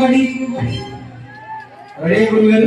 குருவடி ஒரே குருவர்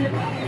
Thank you.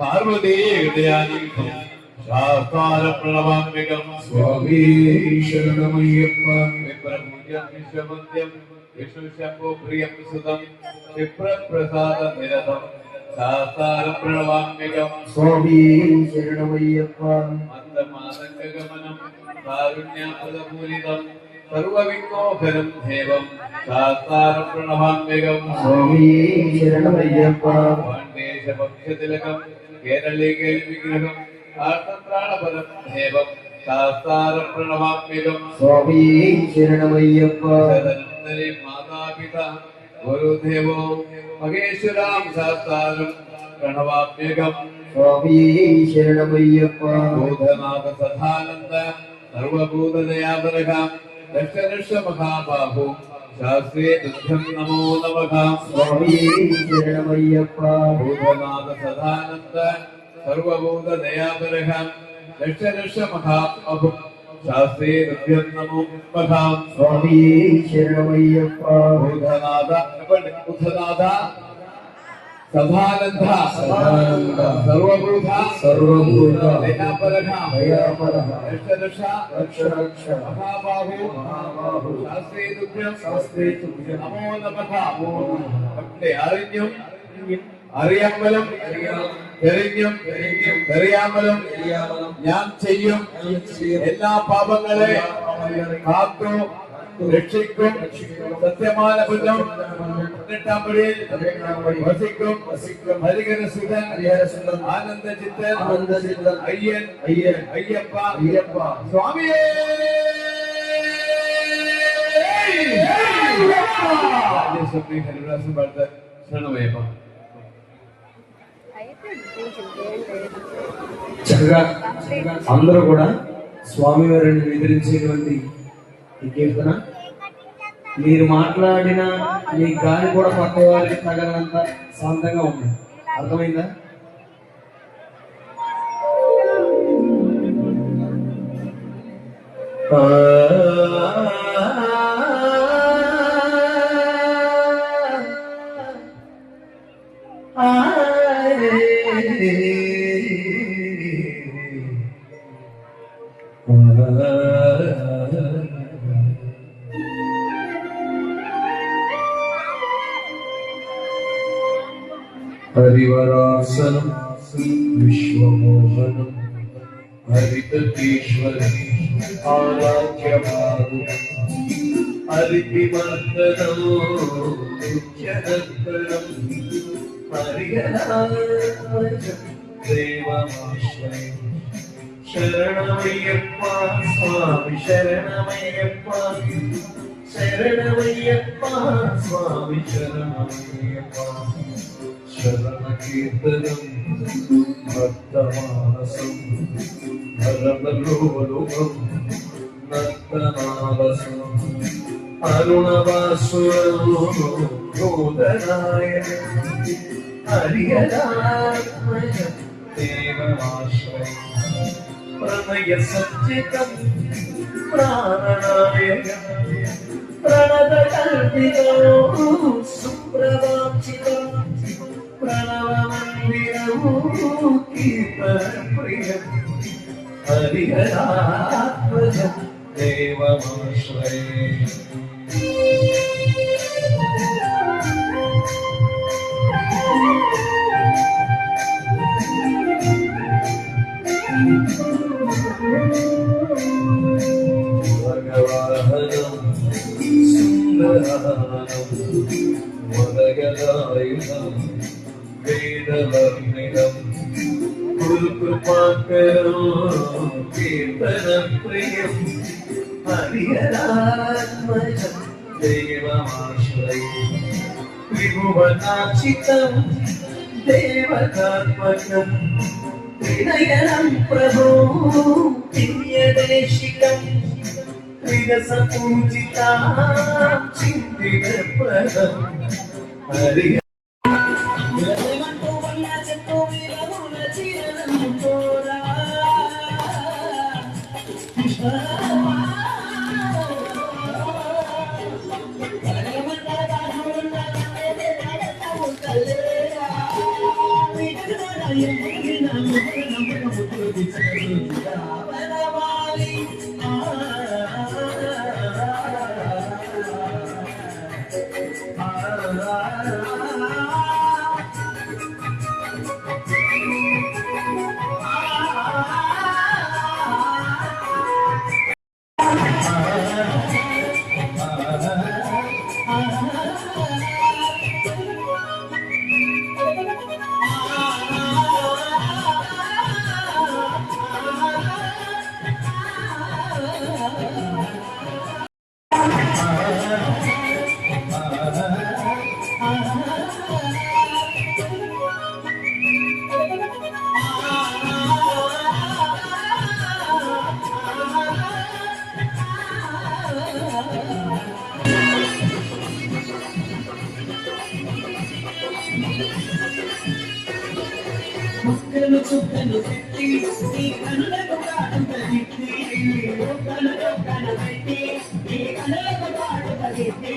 Parvati ഹൃദയാനീകം ശാസ്താരപ്രണവാംബികം Swamy ശരണമയ്യപ്പ. വിപ്രപൂജ്യം വിശ്വമന്യം വിഷ്ണുശംഭോ പ്രിയം സുതം വിപ്രപ്രസാദ നിരതം ശാസ്താരപ്രണവാംബികം സ്വാമീ ശരണമയ്യപ്പ. അന്തമാതംഗമനം കാരുണ്യാപദപൂരിതം സർവവിഘ്നോഭരം ദേവം ശാസ്താരം പ്രണമാത്മകം പാണ്ഡേശപക്ഷതിലകം കേരളേ കേൾവിഗ്രഹം ആർത്തത്രാണപരം ദേവം ശാസ്താരം പ്രണമാത്മകം സ്വാമീ ശരണമയ്യപ്പ മാതാപിത ഗുരുദേവോ മഹേശ്വരാം ശാസ്താരം പ്രണവാത്മകം. സ്വാമീ ശരണമയ്യപ്പ ബോധനാഥ സദാനന്ദ സർവഭൂതദയാപരകാം ദശലക്ഷ മഹാബാഹു ശാസ്ത്രേ ദുഃഖം നമോ നമഃ. ഭൂതനാഥ സദാനന്ദ സർവഭൂത ദയാപരഹ ദശലക്ഷ മഹാബാഹു ശാസ്ത്രേ ദുഃഖം നമോ നമഃ ഭൂതനാഥ ബുധനാഥ. सदानंद सदानंद सर्वभूत सर्वभूत दयापरः दयापरः रक्ष रक्ष रक्ष महाबाहु महाबाहु शास्त्रे तुभ्यं शास्त्रे तुभ्यं नमो नमः नमो नमः भक्ते आरण्यं അറിയാമലം എറിഞ്ഞും എറിയാമലം ഞാൻ ചെയ്യും എല്ലാ പാപങ്ങളെ കാത്തു രക്ഷിക്കും സത്യമായ പുല്ലും പതിനെട്ടാമ്പടിയിൽ വസിക്കും ഹരികരസുതൻ ആനന്ദചിത്തൻ ആനന്ദചിത്തൻ അയ്യൻ അയ്യൻ അയ്യപ്പ അയ്യപ്പ സ്വാമിയേ രാജേശ്വരി ഹരിദാസൻ പാടുത്ത ശരണമയ്യപ്പ చక్కగా అందరూ కూడా స్వామివారిని నిద్రించేటువంటి ఈ కీర్తన. మీరు మాట్లాడిన మీ గాలి కూడా పక్క వారికి తగలనంత శాంతంగా ఉంది. అర్థమైందా? Uh... ഹരിവരാസനം വിശ്വമോഹനം ഹരിതീശ്വരം ആരാധ്യമാകും. ഹരിതിമർദ്ദനോ ദേവമാശ്രയം. ശരണമയ്യപ്പ സ്വാമി ശരണമയ്യപ്പ ശരണമയ്യപ്പ സ്വാമി ശരണമയ്യപ്പ. ശരണകീർത്തനം ഭക്തമാനസം ഭരതലോലുകം നർത്തനാവസം അരുണവാസുരോദനായ ഹരിയരാത്മയമാശ്രയ പ്രണയ സച്ചിതം പ്രാണനായകം പ്രണതകൽപിതോ സുപ്രവാചിത ഹരിഹരാത്മജ ദേവമാശ്രയ ദേവമാശ്രയം വിഭുവനാചിതം ദേവതാത്മകം വിനയനം പ്രഭോ ദിവ്യദേശികം വികസപൂജിതാം ചിന്തിതപ്രദം ഹരി Yeah. ముక్కలు చుక్కలు పెట్టి ఈ కనులకు పాటు పెట్టి కనులకు కనబెట్టి ఈ కనులకు పాటు పెట్టి.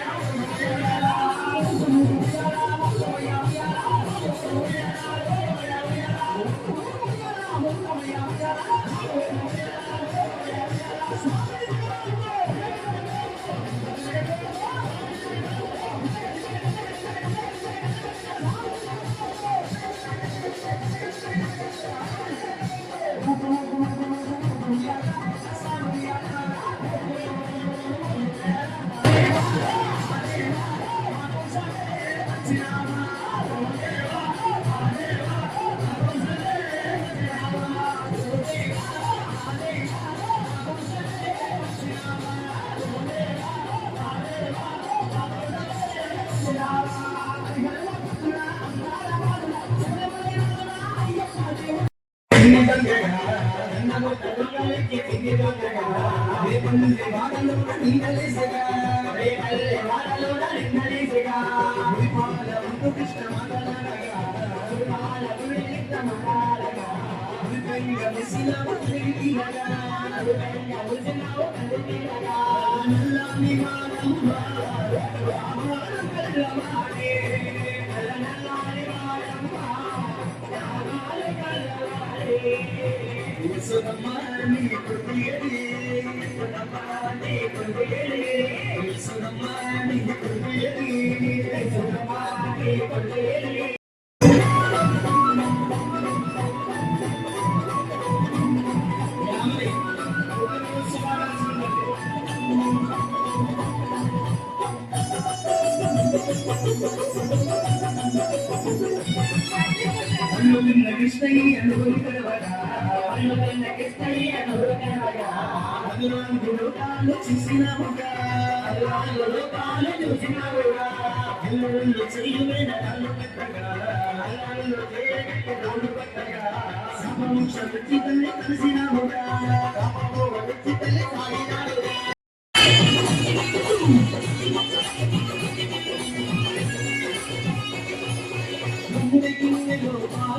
சுகமான நீ புதியடி சுகமான நீ புதியடி ಗೆಸ್ತಳಿ ಅನುಭವಿ ಕಡವಡ ಅನುಭವನ ಗೆಸ್ತಳಿ ಅನುಭವ ಕಡವಡ ಹದಿನೊಂದು ಲೋಕಾಲು ಚೂಸಿನ ಹುಗ ಹದಿನಾರು ಲೋಕಾಲು ಚೂಸಿನ ಹುಗ ಎಲ್ಲರನ್ನು ಚೆಯ್ಯುವೇನ ಕಲ್ಲು ಕಟ್ಟಗ ಎಲ್ಲರನ್ನು ಜಯಗಕ್ಕೆ ಕೊಂಡು ಕಟ್ಟಗ ಸಮಮೋಕ್ಷ ವೃತ್ತಿತಲ್ಲಿ ಕನಸಿನ ಹುಗ ಸಮಮೋಕ್ಷ ವೃತ್ತಿತಲ್ಲಿ ಸಾಗಿನ ಹುಗ